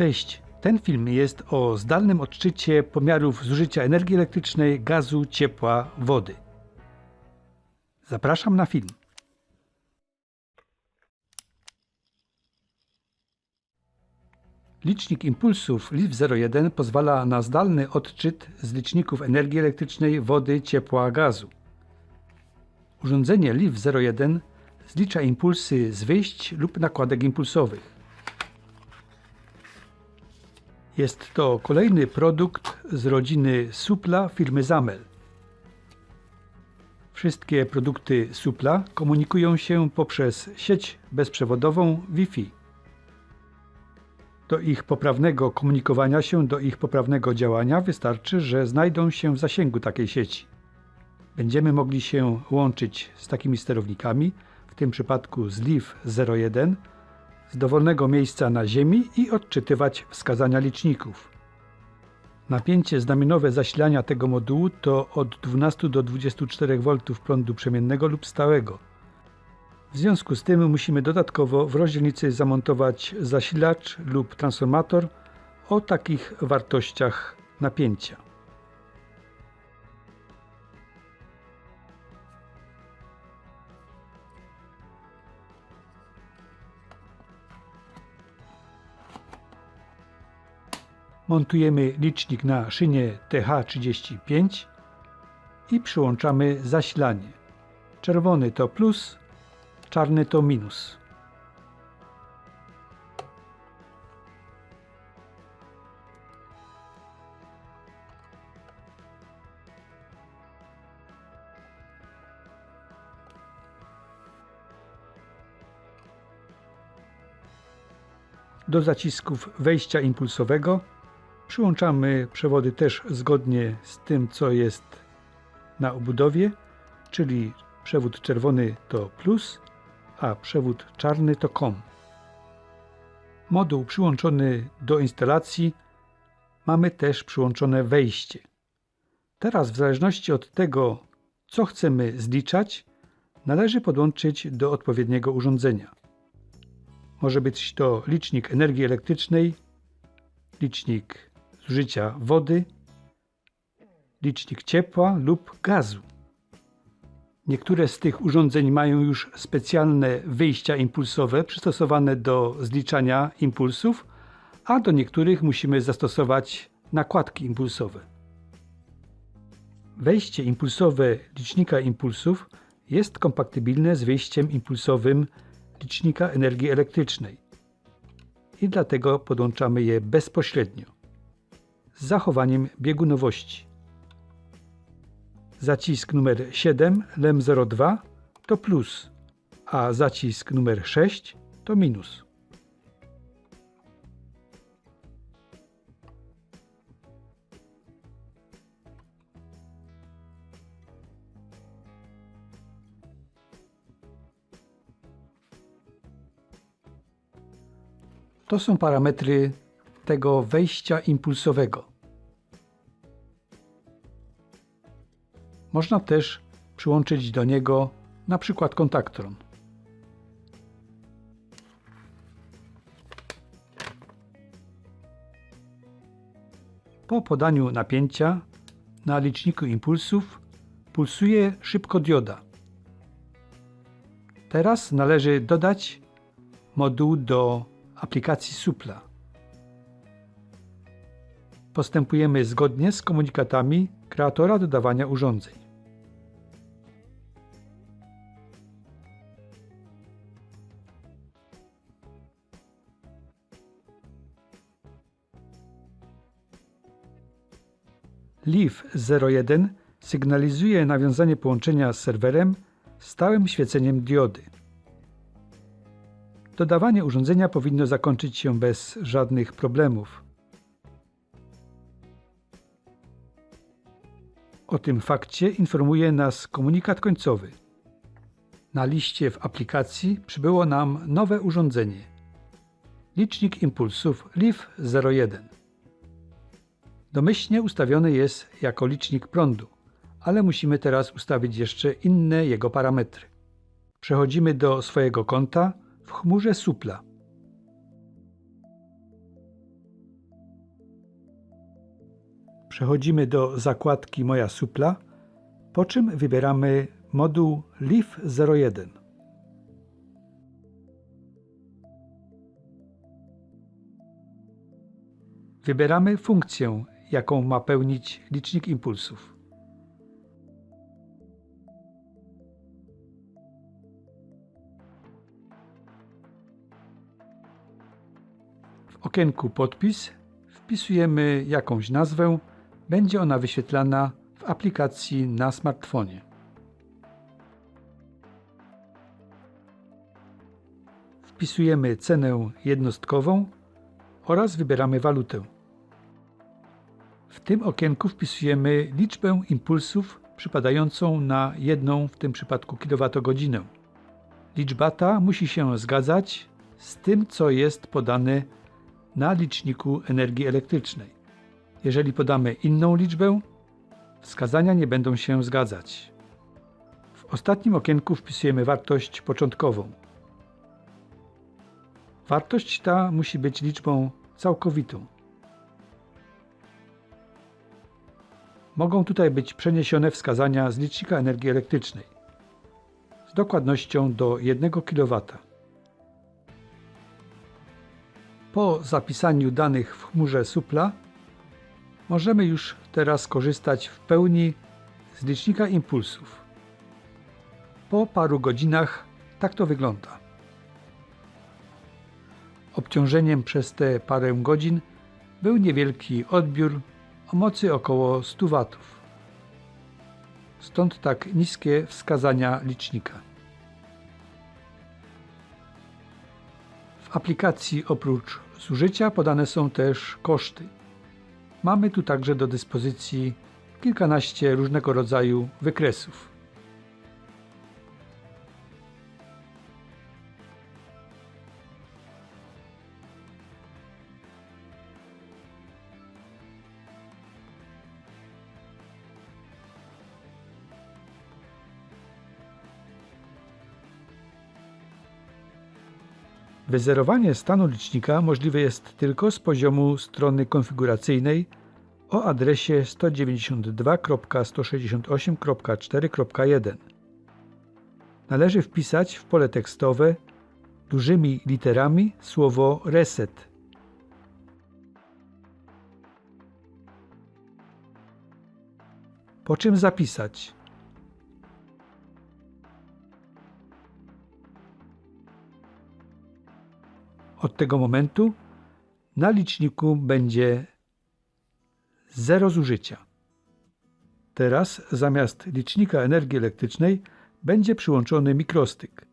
Cześć. Ten film jest o zdalnym odczycie pomiarów zużycia energii elektrycznej, gazu, ciepła, wody. Zapraszam na film. Licznik impulsów LIV01 pozwala na zdalny odczyt z liczników energii elektrycznej, wody, ciepła, gazu. Urządzenie LIV01 zlicza impulsy z wyjść lub nakładek impulsowych. Jest to kolejny produkt z rodziny Supla firmy Zamel. Wszystkie produkty Supla komunikują się poprzez sieć bezprzewodową Wi-Fi. Do ich poprawnego komunikowania się, do ich poprawnego działania wystarczy, że znajdą się w zasięgu takiej sieci. Będziemy mogli się łączyć z takimi sterownikami, w tym przypadku z LIV 01, z dowolnego miejsca na Ziemi i odczytywać wskazania liczników. Napięcie znamionowe zasilania tego modułu to od 12 do 24 V prądu przemiennego lub stałego. W związku z tym musimy dodatkowo w rozdzielnicy zamontować zasilacz lub transformator o takich wartościach napięcia. Montujemy licznik na szynie TH35 i przyłączamy zasilanie. Czerwony to plus, czarny to minus. Do zacisków wejścia impulsowego Przyłączamy przewody też zgodnie z tym, co jest na obudowie, czyli przewód czerwony to plus, a przewód czarny to COM. Moduł przyłączony do instalacji mamy też przyłączone wejście. Teraz w zależności od tego, co chcemy zliczać, należy podłączyć do odpowiedniego urządzenia. Może być to licznik energii elektrycznej, licznik zużycia wody, licznik ciepła lub gazu. Niektóre z tych urządzeń mają już specjalne wyjścia impulsowe przystosowane do zliczania impulsów, a do niektórych musimy zastosować nakładki impulsowe. Wejście impulsowe licznika impulsów jest kompatybilne z wejściem impulsowym licznika energii elektrycznej i dlatego podłączamy je bezpośrednio z zachowaniem biegunowości. Zacisk numer 7 LEM02 to plus, a zacisk numer 6 to minus. To są parametry tego wejścia impulsowego. Można też przyłączyć do niego na przykład kontaktron. Po podaniu napięcia na liczniku impulsów pulsuje szybko dioda. Teraz należy dodać moduł do aplikacji Supla. Postępujemy zgodnie z komunikatami kreatora dodawania urządzeń. LIV01 sygnalizuje nawiązanie połączenia z serwerem stałym świeceniem diody. Dodawanie urządzenia powinno zakończyć się bez żadnych problemów. O tym fakcie informuje nas komunikat końcowy. Na liście w aplikacji przybyło nam nowe urządzenie. Licznik impulsów LIV01. Domyślnie ustawiony jest jako licznik prądu, ale musimy teraz ustawić jeszcze inne jego parametry. Przechodzimy do swojego konta w chmurze Supla. przechodzimy do zakładki Moja supla, po czym wybieramy moduł LIF 01. Wybieramy funkcję, jaką ma pełnić licznik impulsów. W okienku Podpis wpisujemy jakąś nazwę, będzie ona wyświetlana w aplikacji na smartfonie. Wpisujemy cenę jednostkową oraz wybieramy walutę. W tym okienku wpisujemy liczbę impulsów przypadającą na jedną, w tym przypadku kilowatogodzinę. Liczba ta musi się zgadzać z tym, co jest podane na liczniku energii elektrycznej. Jeżeli podamy inną liczbę, wskazania nie będą się zgadzać. W ostatnim okienku wpisujemy wartość początkową. Wartość ta musi być liczbą całkowitą. Mogą tutaj być przeniesione wskazania z licznika energii elektrycznej z dokładnością do 1 kW. Po zapisaniu danych w chmurze supla możemy już teraz korzystać w pełni z licznika impulsów. Po paru godzinach tak to wygląda. Obciążeniem przez te parę godzin był niewielki odbiór o mocy około 100 W. Stąd tak niskie wskazania licznika. W aplikacji oprócz zużycia podane są też koszty. Mamy tu także do dyspozycji kilkanaście różnego rodzaju wykresów. Wyzerowanie stanu licznika możliwe jest tylko z poziomu strony konfiguracyjnej o adresie 192.168.4.1. Należy wpisać w pole tekstowe dużymi literami słowo reset. Po czym zapisać Od tego momentu na liczniku będzie zero zużycia. Teraz zamiast licznika energii elektrycznej będzie przyłączony mikrostyk.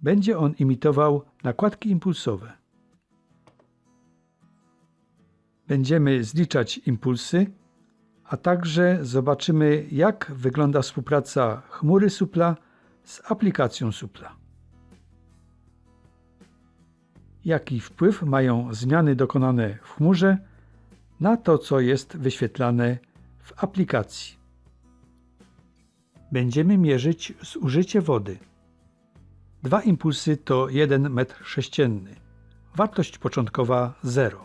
Będzie on imitował nakładki impulsowe. Będziemy zliczać impulsy, a także zobaczymy jak wygląda współpraca chmury supla z aplikacją supla jaki wpływ mają zmiany dokonane w chmurze na to, co jest wyświetlane w aplikacji. Będziemy mierzyć zużycie wody. Dwa impulsy to 1 m3. Wartość początkowa 0.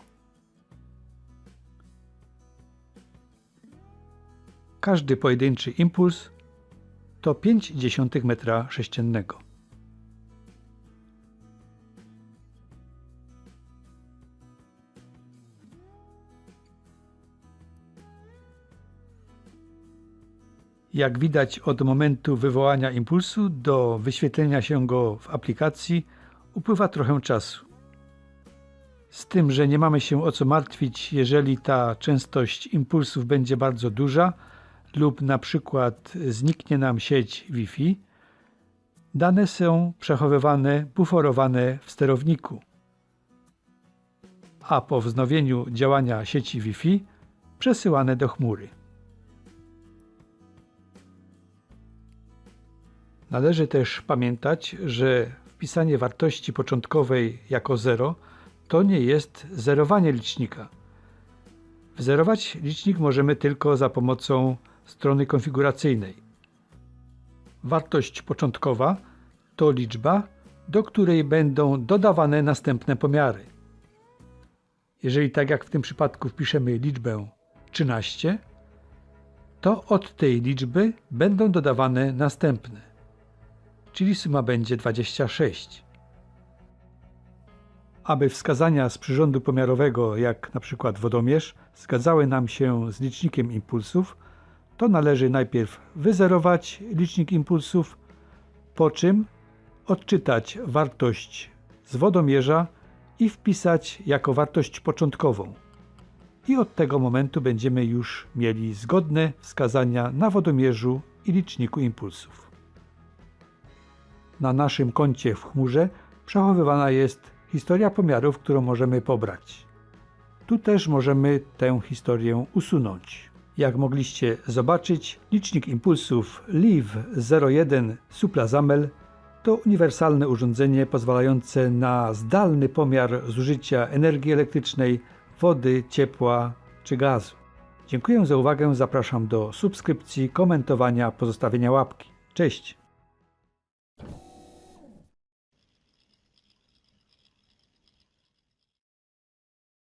Każdy pojedynczy impuls to 0,5 m3. Jak widać od momentu wywołania impulsu do wyświetlenia się go w aplikacji upływa trochę czasu. Z tym, że nie mamy się o co martwić, jeżeli ta częstość impulsów będzie bardzo duża lub na przykład zniknie nam sieć Wi-Fi, dane są przechowywane, buforowane w sterowniku. A po wznowieniu działania sieci Wi-Fi przesyłane do chmury. Należy też pamiętać, że wpisanie wartości początkowej jako 0 to nie jest zerowanie licznika. Wzerować licznik możemy tylko za pomocą strony konfiguracyjnej. Wartość początkowa to liczba, do której będą dodawane następne pomiary. Jeżeli tak jak w tym przypadku wpiszemy liczbę 13, to od tej liczby będą dodawane następne, czyli suma będzie 26. Aby wskazania z przyrządu pomiarowego, jak np. wodomierz, zgadzały nam się z licznikiem impulsów, to należy najpierw wyzerować licznik impulsów, po czym odczytać wartość z wodomierza i wpisać jako wartość początkową. I od tego momentu będziemy już mieli zgodne wskazania na wodomierzu i liczniku impulsów. Na naszym koncie w chmurze przechowywana jest historia pomiarów, którą możemy pobrać. Tu też możemy tę historię usunąć. Jak mogliście zobaczyć, licznik impulsów LIV01 Suplazamel to uniwersalne urządzenie pozwalające na zdalny pomiar zużycia energii elektrycznej, wody, ciepła czy gazu. Dziękuję za uwagę, zapraszam do subskrypcji, komentowania, pozostawienia łapki. Cześć!